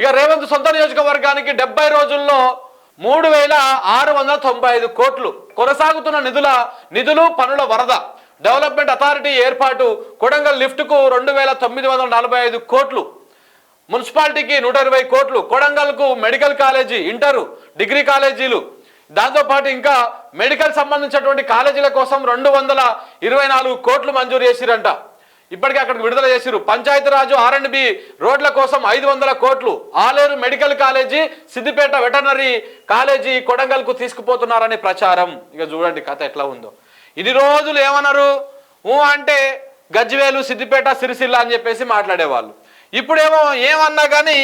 ఇక రేవంత్ సొంత నియోజకవర్గానికి డెబ్బై రోజుల్లో మూడు వేల ఆరు వందల తొంభై ఐదు కోట్లు కొనసాగుతున్న నిధుల నిధులు పనుల వరద. డెవలప్మెంట్ అథారిటీ ఏర్పాటు కొడంగల్ లిఫ్ట్కు రెండు వేల తొమ్మిది వందల నలభై ఐదు కోట్లు. మున్సిపాలిటీకి నూట ఇరవై కోట్లు. కొడంగల్కు మెడికల్ కాలేజీ ఇంటరు డిగ్రీ కాలేజీలు. దాంతోపాటు ఇంకా మెడికల్ సంబంధించినటువంటి కాలేజీల కోసం రెండు వందల ఇరవై నాలుగు కోట్లు మంజూరు చేసిరంట. ఇప్పటికే అక్కడికి విడుదల చేసిరు పంచాయతీరాజు ఆర్ అండ్ బి రోడ్ల కోసం ఐదు వందల కోట్లు. Aler medical college Siddipet veterinary college కొడంగల్కు తీసుకుపోతున్నారని ప్రచారం. ఇక చూడండి కథ ఎట్లా ఉందో. ఇన్ని రోజులు ఏమన్నారు ఊ అంటే గజ్వేలు సిద్దిపేట సిరిసిల్ల అని చెప్పేసి మాట్లాడేవాళ్ళు. ఇప్పుడేమో ఏమన్నా కానీ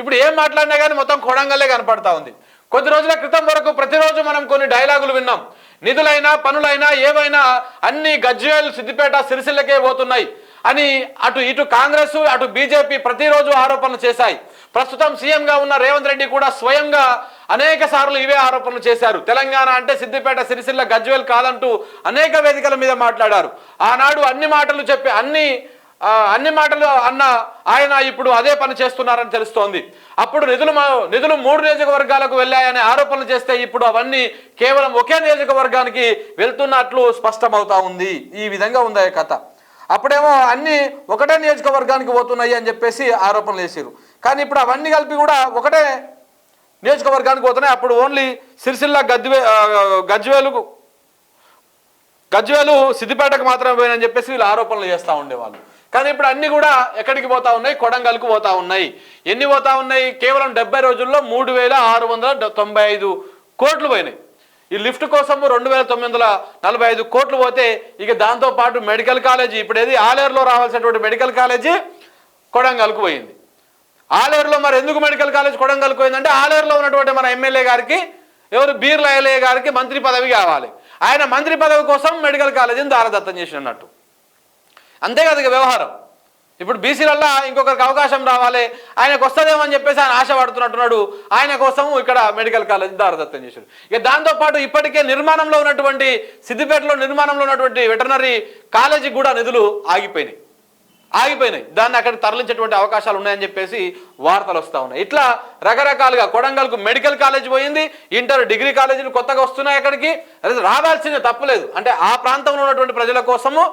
ఇప్పుడు ఏం మాట్లాడినా కానీ మొత్తం కొడంగల్లే కనపడతా ఉంది. కొద్ది రోజుల క్రితం వరకు ప్రతిరోజు మనం కొన్ని డైలాగులు విన్నాం. నిధులైనా పనులైనా ఏవైనా అన్ని గజ్వేల్ సిద్దిపేట సిరిసిల్లకే పోతున్నాయి అని అటు ఇటు కాంగ్రెస్ అటు బీజేపీ ప్రతిరోజు ఆరోపణలు చేశాయి. ప్రస్తుతం సీఎంగా ఉన్న రేవంత్ రెడ్డి కూడా స్వయంగా అనేక సార్లు ఇవే ఆరోపణలు చేశారు. తెలంగాణ అంటే సిద్దిపేట సిరిసిల్ల గజ్వేల్ కాదంటూ అనేక వేదికల మీద మాట్లాడారు. ఆనాడు అన్ని మాటలు చెప్పి అన్ని అన్ని మాటలు అన్న ఆయన ఇప్పుడు అదే పని చేస్తున్నారని తెలుస్తోంది. అప్పుడు నిధులు నిధులు మూడు నియోజకవర్గాలకు వెళ్ళాయనే ఆరోపణలు చేస్తే ఇప్పుడు అవన్నీ కేవలం ఒకే నియోజకవర్గానికి వెళ్తున్నట్లు స్పష్టమవుతా ఉంది. ఈ విధంగా ఉంది ఆ కథ? అప్పుడేమో అన్ని ఒకటే నియోజకవర్గానికి పోతున్నాయి అని చెప్పేసి ఆరోపణలు చేశారు కానీ ఇప్పుడు అవన్నీ కలిపి కూడా ఒకటే నియోజకవర్గానికి పోతున్నాయి. అప్పుడు ఓన్లీ సిరిసిల్ల గద్వే గజ్వేలుకు గజ్వేలు సిద్దిపేటకు మాత్రమే పోయినని చెప్పేసి వీళ్ళు ఆరోపణలు చేస్తూ ఉండేవాళ్ళు. కానీ ఇప్పుడు అన్ని కూడా ఎక్కడికి పోతా ఉన్నాయి? కొడంగల్కు పోతా ఉన్నాయి. ఎన్ని పోతా ఉన్నాయి? కేవలం డెబ్బై రోజుల్లో మూడు వేల ఆరు వందల తొంభై ఐదు కోట్లు పోయినాయి. ఈ లిఫ్ట్ కోసం రెండు వేల తొమ్మిది వందల నలభై ఐదు కోట్లు పోతే ఇక దాంతో పాటు మెడికల్ కాలేజీ ఇప్పుడు ఏది? ఆలేరులో రావాల్సినటువంటి మెడికల్ కాలేజీ కొడంగల్కు పోయింది. ఆలేరులో మరి ఎందుకు మెడికల్ కాలేజ్ కొడంగల్కు పోయిందంటే ఆలేరులో ఉన్నటువంటి మన ఎమ్మెల్యే గారికి ఎవరు? బీర్ల ఎల్ఏ గారికి మంత్రి పదవి కావాలి. ఆయన మంత్రి పదవి కోసం మెడికల్ కాలేజీని దారదత్తం చేసినట్టు. అంతేకాదు ఇక వ్యవహారం. ఇప్పుడు బీసీలల్లో ఇంకొకరికి అవకాశం రావాలి ఆయనకు వస్తుందేమో అని చెప్పేసి ఆయన ఆశ పడుతున్నట్టున్నాడు ఆయన కోసం ఇక్కడ మెడికల్ కాలేజ్ దారదత్తం చేశారు. ఇక దాంతోపాటు ఇప్పటికే నిర్మాణంలో ఉన్నటువంటి సిద్దిపేటలో నిర్మాణంలో ఉన్నటువంటి వెటర్నరీ కాలేజీకి కూడా నిధులు ఆగిపోయినాయి. ఆగిపోయినాయి. దాన్ని అక్కడ తరలించేటువంటి అవకాశాలు ఉన్నాయని చెప్పేసి వార్తలు వస్తూ ఉన్నాయి. ఇట్లా రకరకాలుగా కొడంగల్కు మెడికల్ కాలేజ్ పోయింది ఇంటర్ డిగ్రీ కాలేజీలు కొత్తగా వస్తున్నాయి అక్కడికి. రావాల్సిందే తప్పలేదు అంటే ఆ ప్రాంతంలో ఉన్నటువంటి ప్రజల కోసము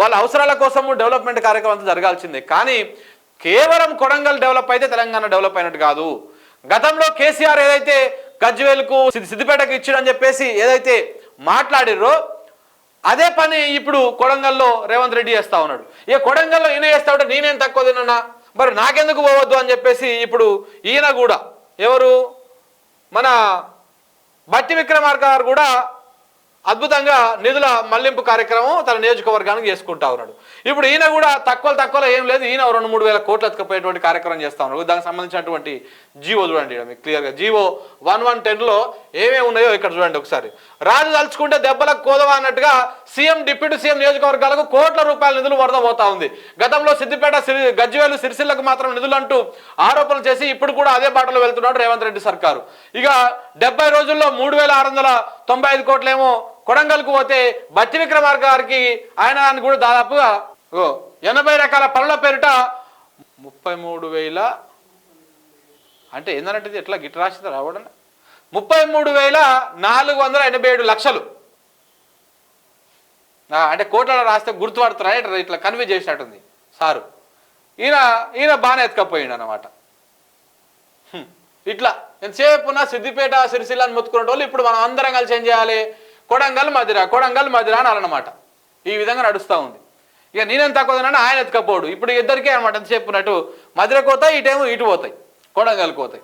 వాళ్ళ అవసరాల కోసము డెవలప్మెంట్ కార్యక్రమం జరగాల్సిందే. కానీ కేవలం కొడంగల్ డెవలప్ అయితే తెలంగాణ డెవలప్ అయినట్టు కాదు. గతంలో కేసీఆర్ ఏదైతే గజ్వేల్కు సిద్దిపేటకు ఇచ్చాడని చెప్పేసి ఏదైతే మాట్లాడిర్రో అదే పని ఇప్పుడు కొడంగల్లో రేవంత్ రెడ్డి చేస్తా ఉన్నాడు. ఇక కొడంగల్లో ఈయన చేస్తా ఉంటే నేనేం తక్కువ తిన్నా? మరి నాకెందుకు పోవద్దు అని చెప్పేసి ఇప్పుడు ఈయన కూడా ఎవరు? మన బట్టి విక్రమార్క గారు కూడా అద్భుతంగా నిధుల మళ్ళింపు కార్యక్రమం తన నియోజకవర్గానికి చేసుకుంటా ఉన్నాడు. ఇప్పుడు ఈయన కూడా తక్కువ తక్కువలో ఏం లేదు ఈయన రెండు మూడు వేల కోట్లు ఎత్తుకపోయేటువంటి కార్యక్రమం చేస్తా ఉన్నాడు. దానికి సంబంధించినటువంటి జీవో చూడండి మీకు క్లియర్గా జీవో వన్ వన్ టెన్లో ఏమేమి ఉన్నాయో ఇక్కడ చూడండి ఒకసారి. రాజు తలుచుకుంటే దెబ్బలకు కోదవా అన్నట్టుగా సీఎం డిప్యూటీ సీఎం నియోజకవర్గాలకు కోట్ల రూపాయల నిధులు వరద పోతా ఉంది. గతంలో సిద్దిపేట సిరి గజ్జివేలు సిరిసిల్లకు మాత్రం నిధులు అంటూ ఆరోపణలు చేసి ఇప్పుడు కూడా అదే బాటలో వెళ్తున్నాడు రేవంత్ రెడ్డి సర్కారు. ఇక డెబ్బై రోజుల్లో మూడు వేల ఆరు వందల తొంభై ఐదు కోట్లేమో కొడంగల్కు పోతే బట్టి విక్రమార్క గారికి ఆయన అని కూడా దాదాపుగా ఓ ఎనభై రకాల పనుల పేరిట ముప్పై మూడు వేల అంటే ఏందనంటే ఎట్లా గిట్ట రాసింది రావడం ముప్పై మూడు వేల నాలుగు వందల ఎనభై ఏడు లక్షలు. అంటే కోట్ల రాస్తే గుర్తుపడుతున్నా ఇట్లా కన్వే చేసినట్టుంది సారు. ఈయన ఈయన బాగానే ఎత్తుకపోయిండు అనమాట ఇట్లా ఎంతసేపు ఉన్న సిద్దిపేట సిరిసిల్లని మొత్తుకునే వాళ్ళు ఇప్పుడు మనం అందరం కలిసి ఏం చేయాలి? కొడంగల్ మధిర కొడంగల్ మధిర అని అన్నమాట ఈ విధంగా నడుస్తూ ఉంది. ఇక నేనేం తక్కువదనని ఆయన ఎత్తుకపోడు. ఇప్పుడు ఇద్దరికే అనమాట ఎంత చెప్పినట్టు. మధిరకు పోతాయి ఇటేమో ఇటు పోతాయి. కొడంగల్కి పోతాయి